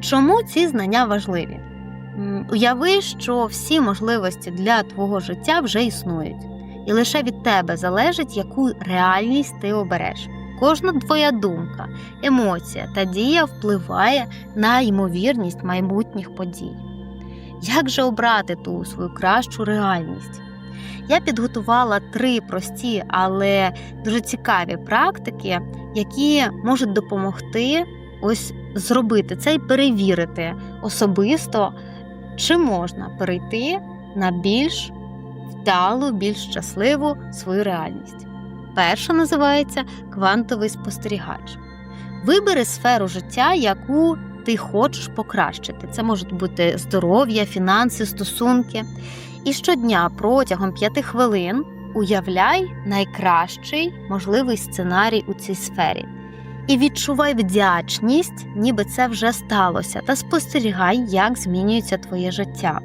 Чому ці знання важливі? Уяви, що всі можливості для твого життя вже існують, і лише від тебе залежить, яку реальність ти обереш. Кожна твоя думка, емоція та дія впливає на ймовірність майбутніх подій. Як же обрати ту свою кращу реальність? Я підготувала три прості, але дуже цікаві практики, які можуть допомогти ось зробити це і перевірити особисто, чи можна перейти на більш вдалу, більш щасливу свою реальність. Перша називається квантовий спостерігач. Вибери сферу життя, яку ти хочеш покращити. Це можуть бути здоров'я, фінанси, стосунки. І щодня протягом п'яти хвилин уявляй найкращий можливий сценарій у цій сфері. І відчувай вдячність, ніби це вже сталося, та спостерігай, як змінюється твоє життя.